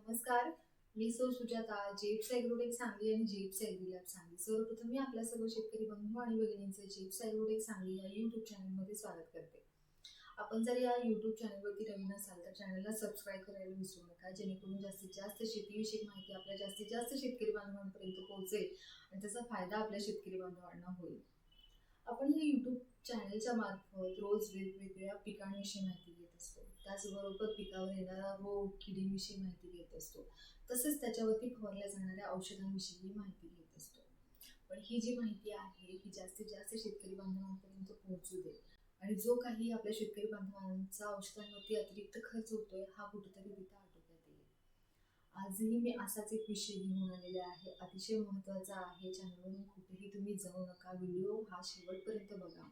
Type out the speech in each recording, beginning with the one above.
नमस्कार. मी सो सुजाता जेप्स ॲग्रोटेक सांगली आणि जेप्स ॲग्रीलॅब सांगली. सर्वप्रथम मी आपल्या सर्व शेतकरी बंधू आणि भगिनींचे जेप्स ॲग्रोटेक सांगली या यूट्यूब चॅनलमध्ये स्वागत करते. आपण जर या यूट्यूब चॅनलवरती नवीन असाल तर चॅनलला सबस्क्राईब करायला विसरू नका जेणेकरून जास्तीत जास्त शेतीविषयक माहिती आपल्या जास्तीत जास्त शेतकरी बांधवांपर्यंत पोहोचेल आणि त्याचा फायदा आपल्या शेतकरी बांधवांना होईल. आपण या यूट्यूब चॅनलच्या मार्फत रोज वेगवेगळ्या पिकांविषयी माहिती घेत असतो. त्याचबरोबर पिकावर येणारा रोग किडींविषयी माहिती घेत असतो. तसेच त्याच्यावरती फवारल्या जाणाऱ्या औषधांविषयी माहिती घेत असतो. पण ही जी माहिती आहे ही जास्तीत जास्त शेतकरी बांधवांपर्यंत पोहोचू दे. आणि जो काही आपल्या शेतकरी बांधवांचा औषधांवरती अतिरिक्त खर्च होतोय हा कुठेतरी तिथं आजही मी असाच एक विषय घेऊन आलेले आहे. अतिशय महत्त्वाचा आहे चॅनलवरून कुठेही तुम्ही जाऊ नका. व्हिडिओ हा शेवटपर्यंत बघा.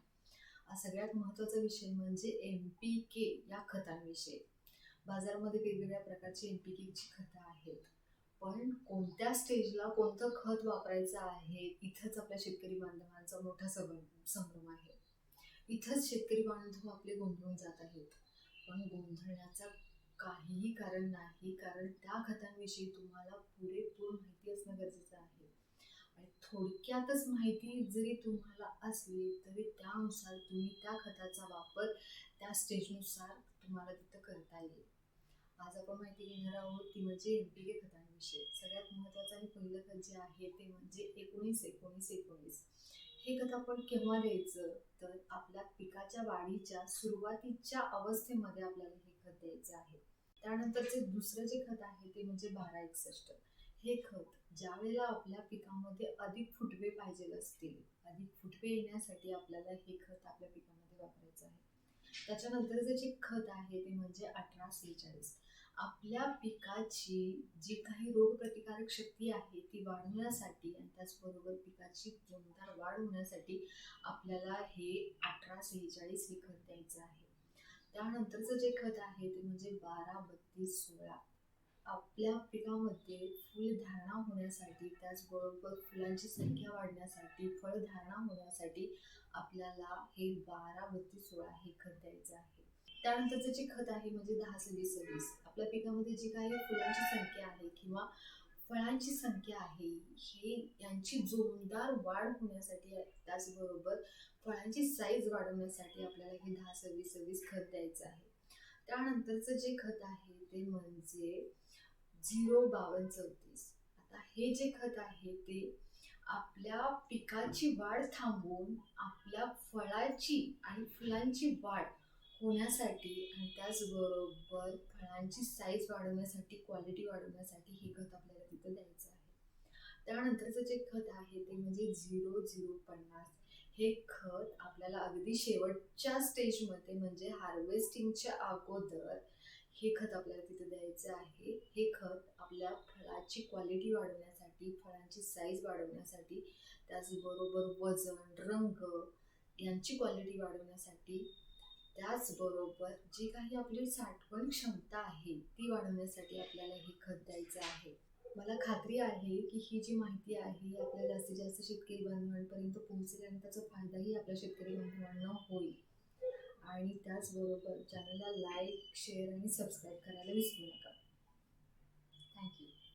हा सगळ्यात महत्त्वाचा विषय म्हणजे एम पी के या खतांविषयी. बाजारामध्ये वेगवेगळ्या प्रकारची एम पी केची खतं आहेत. पण कोणत्या स्टेजला कोणतं खत वापरायचं आहे? इथंच आपल्या शेतकरी बांधवांचा मोठा सगम संभ्रम आहे. इथंच शेतकरी बांधव आपले गोंधळून जात आहेत. पण गोंधळण्याचा काहीही कारण नाही कारण त्या खतांविषयी तुम्हाला पुरेपूर माहिती असणं गरजेचं आहे. आणि थोडक्यातच माहिती जरी तुम्हाला असली तरी त्यानुसार तुम्ही त्या खताचा वापर त्या स्टेजनुसार तुम्हाला तिथं करता येईल. आज आपण माहिती घेणार आहोत ती म्हणजे एन पी के खतांविषयी. सगळ्यात महत्त्वाचं आणि पहिलं खत जे आहे ते म्हणजे एकोणीस एकोणीस एकोणीस. हे खत आपण केव्हा द्यायचं? तर आपल्या पिकाच्या वाढीच्या सुरुवातीच्या अवस्थेमध्ये आपल्याला खत जे आहे. त्यानंतरचे दुसरं जे खत आहे ते म्हणजे बारा एकसष्ट. हे खत ज्या वेळेला आपल्या पिकामध्ये अधिक फुटवे पाहिजे असतील अधिक फुटवे येण्यासाठी आपल्याला हे खत आपल्या पिकामध्ये वापरायचं आहे. त्याच्यानंतर जे खत आहे ते म्हणजे अठरा सेहेचाळीस. आपल्या पिकाची जी काही रोगप्रतिकारक शक्ती आहे ती वाढवण्यासाठी आणि त्याचबरोबर पिकाची जोमदार वाढ होण्यासाठी आपल्याला हे अठरा सेहेचाळीस हे खत द्यायचं आहे. त्यानंतरचं जे खत आहे ते म्हणजे बारा बत्तीस सोळा. आपल्या पिकामध्ये फुलधारणा होण्यासाठी त्याचबरोबर फुलांची संख्या वाढण्यासाठी फळधारणा होण्यासाठी आपल्याला हे बारा बत्तीस सोळा हे खत द्यायचं आहे. त्यानंतरचं जे खत आहे म्हणजे दहा सव्वीस सव्वीस. आपल्या पिकामध्ये जी काही फुलांची संख्या फळांची संख्या आहे. हे यांची जोरदार वाढ होण्यासाठी त्याचबरोबर फळांची साईज वाढवण्यासाठी आपल्याला हे दहा सव्वीस सव्वीस खत द्यायचं आहे. त्यानंतरचं जे खत आहे ते म्हणजे झिरो बावन्न चौतीस. आता हे जे खत आहे ते आपल्या पिकाची वाढ थांबवून आपल्या फळाची आणि फुलांची वाढ होण्यासाठी आणि त्याचबरोबर फळांची साईज वाढवण्यासाठी क्वालिटी वाढवण्यासाठी हे खत आपल्याला तिथं द्यायचं आहे. त्यानंतरचं जे खत आहे ते म्हणजे झिरो झिरो पन्नास. हे खत आपल्याला अगदी शेवटच्या स्टेजमध्ये म्हणजे हार्वेस्टिंगच्या अगोदर हे खत आपल्याला तिथे द्यायचं आहे. हे खत आपल्या फळाची क्वालिटी वाढवण्यासाठी फळांची साईज वाढवण्यासाठी त्याचबरोबर वजन रंग यांची क्वालिटी वाढवण्यासाठी त्याचबरोबर जी काही आपली साठवण क्षमता आहे ती वाढवण्यासाठी आपल्याला हे खत द्यायचं आहे. मला खात्री आहे की ही जी माहिती आहे ही आपल्या जास्तीत जास्त शेतकरी बांधवांपर्यंत पोहोचेल आणि त्याचा फायदाही आपल्या शेतकरी बांधवांना होईल. आणि त्याचबरोबर चॅनलला लाईक शेअर आणि सबस्क्राईब करायला विसरू नका.